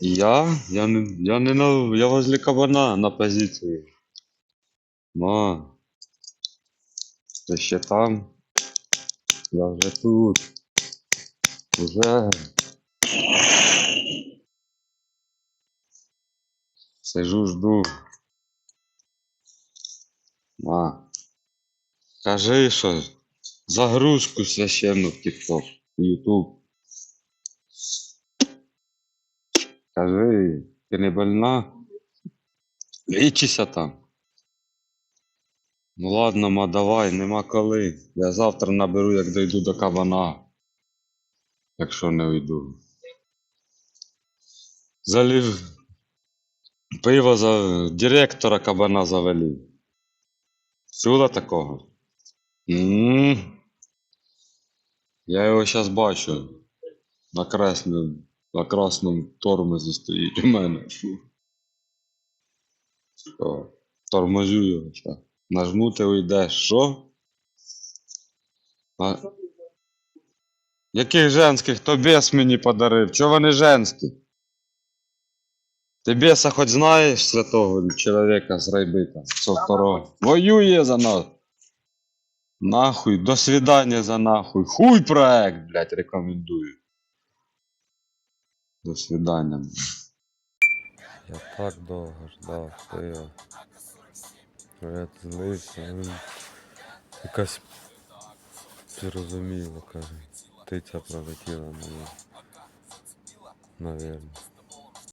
Я? Я не, я не на, я возле кабана на позиції. Ма. Ти ще там? Я вже тут. Уже. Сижу, жду. Ма. Кажи, що загрузку священну в TikTok, в YouTube. Кажи, ти не больна? Лічися там. Ну ладно, ма, давай, нема коли. Я завтра наберу, як дойду до кабана. Якщо не уйду. Залив. Пиво за директора кабана завели. Чула такого? м Я його зараз бачу. На красному, на красному тормозі стоїть у мене. Що? Тормозю його. Нажму, ти уйдеш. Що? А... Яких женських? То бес мені подарив. Чого вони женські? Ти беса хоч знаєш святого чоловіка з Райбита? Со второго. Воює за нас. Нахуй, до свидания за нахуй. Хуй проект, блядь, рекомендую. До свидания. Я так довго ждав, что Я злився, ну, якась зрозуміло, каже. Птиця пролетіла мені. Навірно.